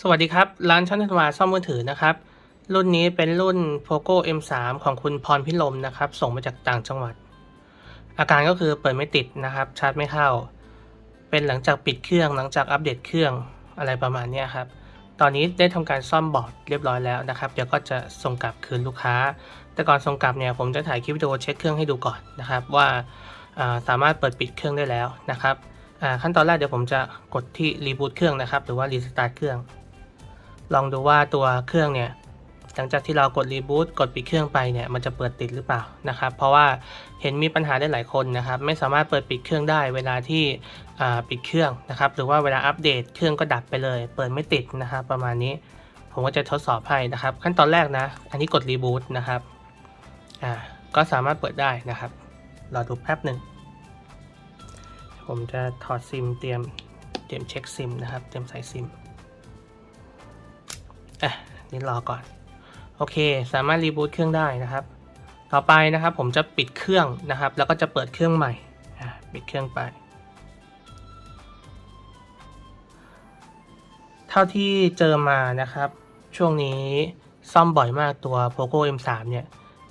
สวัสดีครับ ร้านช่างธันวาซ่อมมือถือนะครับ รุ่นนี้เป็นรุ่น POCO M3 ของคุณพรพิลมนะครับ ส่งมาจากต่างจังหวัด อาการก็คือเปิดไม่ติดนะครับ ชาร์จไม่เข้า เป็นหลังจากปิดเครื่องหลังจากอัปเดตเครื่องอะไรประมาณนี้ครับ ตอนนี้ได้ทำการซ่อมบอร์ดเรียบร้อยแล้วนะครับ เดี๋ยวก็จะส่งกลับคืนลูกค้า แต่ก่อนส่งกลับเนี่ยผมจะถ่ายคลิปวิดีโอเช็คเครื่องให้ดูก่อนนะครับ ว่าาสามารถเปิดปิดเครื่องได้แล้วนะครับขั้นตอนแรกเดี๋ยวผมจะกดที่รีบูตเครื่องนะครับ หรือว่ารีสตาร์ทเครื่อง ลองดูว่าตัวเครื่องเนี่ยหลังจากที่เรากดรีบูตกดปิดเครื่องไปเนี่ยมันจะเปิดติดหรือเปล่านะครับ เพราะว่าเห็นมีปัญหาได้หลายคนนะครับ ไม่สามารถเปิดปิดเครื่องได้เวลาที่ปิดเครื่องนะครับ หรือว่าเวลาอัปเดตเครื่องก็ดับไปเลย เปิดไม่ติดนะครับ ประมาณนี้ผมก็จะทดสอบให้นะครับ ขั้นตอนแรกนะ อันนี้กดรีบูตนะครับอ่าก็สามารถเปิดได้นะครับรอดูแป๊บหนึ่งผมจะถอดซิมเตรียมเตรียมเช็คซิมนะครับ เตรียมใส่ซิม อะนี่รอก่อน โอเค สามารถรีบูตเครื่องได้นะครับ ต่อไปนะครับผมจะปิดเครื่องนะครับ แล้วก็จะเปิดเครื่องใหม่ปิดเครื่องไป เท่าที่เจอมานะครับ ช่วงนี้ซ่อมบ่อยมากตัว POCO M3 เนี่ย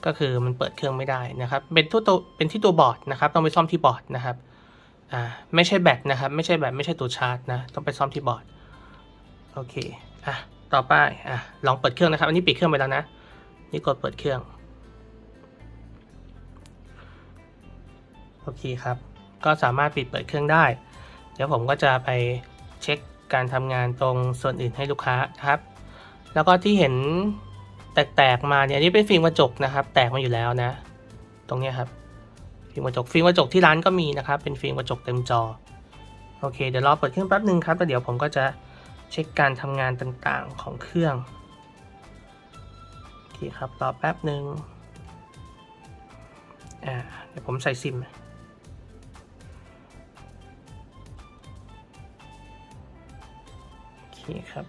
ก็คือมันเปิดเครื่องไม่ได้นะครับ เป็นที่ตัวเป็นที่ตัวบอร์ดนะครับ ต้องไปซ่อมที่บอร์ดนะครับอ่าไม่ใช่แบตนะครับ ไม่ใช่แบตไม่ใช่ตัวชาร์จนะ ต้องไปซ่อมที่บอร์ด โอเค อะ ต่อไปอะลองเปิดเครื่องนะครับ อันนี้ปิดเครื่องไปแล้วนะ นี่กดเปิดเครื่อง โอเคครับ ก็สามารถปิดเปิดเครื่องได้ เดี๋ยวผมก็จะไปเช็คการทำงานตรงส่วนอื่นให้ลูกค้านะครับ แล้วก็ที่เห็นแตกๆมาเนี่ยอันนี้เป็นฟิล์มกระจกนะครับ แตกมาอยู่แล้วนะ ตรงนี้ครับ ฟิล์มกระจก ฟิล์มกระจกที่ร้านก็มีนะครับ เป็นฟิล์มกระจกเต็มจอ โอเค เดี๋ยวรอเปิดเครื่องแป๊บหนึ่งครับแล้วเดี๋ยวผมก็จะ เช็คการทำงานต่างๆของเครื่องโอเคครับรอแป๊บหนึ่งอ่าเดี๋ยวผมใส่ซิมโอเคครับ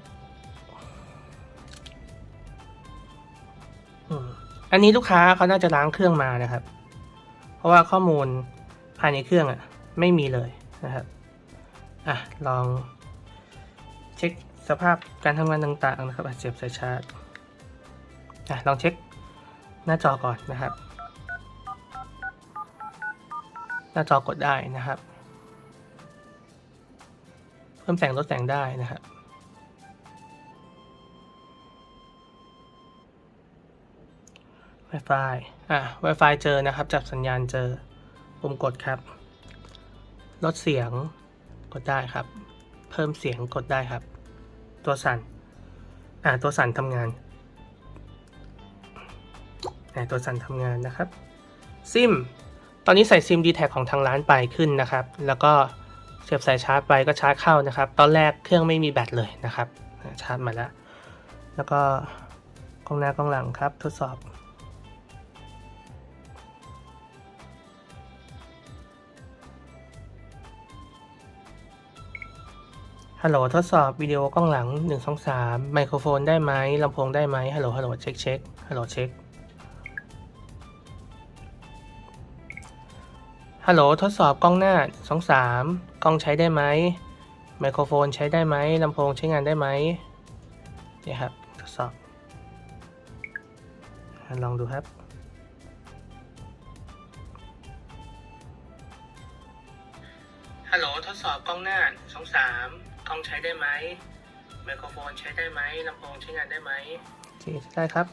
อันนี้ลูกค้าเขาน่าจะล้างเครื่องมานะครับ เพราะว่าข้อมูลภายในเครื่องอะ ไม่มีเลยนะครับ อะ ลอง เช็คสภาพการทำงานต่างๆนะครับอะเสียบสายชาร์จลองเช็คหน้าจอก่อนนะครับ หน้าจอกดได้นะครับ เพิ่มแสงลดแสงได้นะครับ Wi-Fi อะ Wi-Fi เจอนะครับ จับสัญญาณเจอปุ่มกดครับ ลดเสียงกดได้ครับ พิ่มเสียงกดได้ครับ ตัวสั่นอ่าตัวสั่นทำงานอ่าตัวสั่นทำงานนะครับซิมตอนนี้ใส่ซิม d t แทของทางร้านไปขึ้นนะครับ แล้วก็เสียบสายชาร์จไปก็ชาร์จเข้านะครับ ตอนแรกเครื่องไม่มีแบตเลยนะครับ ชาร์จมาแล้ว แล้วก็กล้องหน้ากล้องหลังครับ ทดสอบ ฮัลโหลทดสอบวิดีโอกล้องหลัง 1 2 3 ไมโครโฟนได้ไหมลำโพงได้ไหมฮัลโหลฮัลโหลเช็คเช็คฮัลโหลเช็คฮัลโหลทดสอบกล้องหน้า 2 3 กล้องใช้ได้ไหมไมโครโฟนใช้ได้ไหมลำโพงใช้งานได้ไหมเนี่ยครับทดสอบ ลองดูครับฮัลโหลทดสอบกล้องหน้า 2 3 กล้องใช้ได้ไหมไมโครโฟนใช้ได้ไหมลำโพงใช้งานได้ไหมโอเคใช้ได้ครับ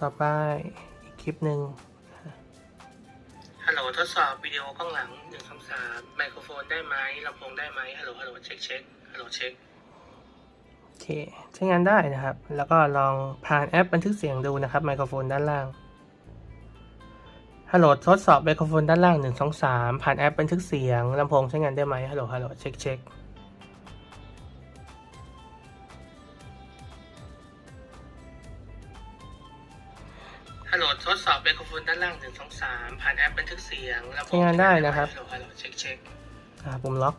ต่อไปอีกคลิปหนึ่งฮัลโหลทดสอบวิดีโอกล้องหลังหนึ่งคำสามไมโครโฟนได้ไหมลำโพงได้ไหมฮัลโหลฮัลโหลเช็คเช็คฮัลโหลเช็คโอเคใช้งานได้นะครับ แล้วก็ลองผ่านแอปบันทึกเสียงดูนะครับไมโครโฟนด้านล่างฮัลโหลทดสอบไมโครโฟนด้านล่าง1 2 3ผ่านแอปบันทึกเสียงลำโพงใช้งานได้ไหมฮัลโหลฮัลโหลเช็คเช็ค ฮัลโหลทดสอบไมโครโฟนด้านล่าง1 2 3ผ่านแอปบันทึกเสียงลำโพงใช้งานได้นะครับ ฮัลโหลฮัลโหลเช็คเช็คอ่าปุ่มล็อก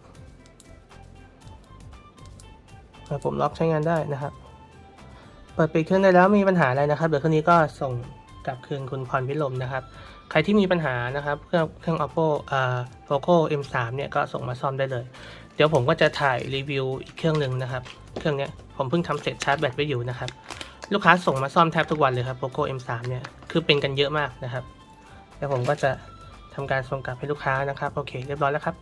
อ่าปุ่มล็อกใช้งานได้นะครับ เปิดปิดเครื่องได้แล้วมีปัญหาอะไรนะครับ เดี๋ยวเครื่องนี้ก็ส่งกลับคืนคุณพรพิลมนะครับ ใครที่มีปัญหานะครับ เครื่องเครื่อง oppo อ่า poco m3 เนี่ยก็ส่งมาซ่อมได้เลย เดี๋ยวผมก็จะถ่ายรีวิวอีกเครื่องหนึ่งนะครับ เครื่องเนี้ยผมเพิ่งทำเสร็จชาร์จแบตไว้อยู่นะครับ ลูกค้าส่งมาซ่อมแทบทุกวันเลยครับ Poco M3 เนี่ย คือเป็นกันเยอะมากนะครับ แล้วผมก็จะทำการส่งกลับให้ลูกค้านะครับ โอเค เรียบร้อยแล้วครับ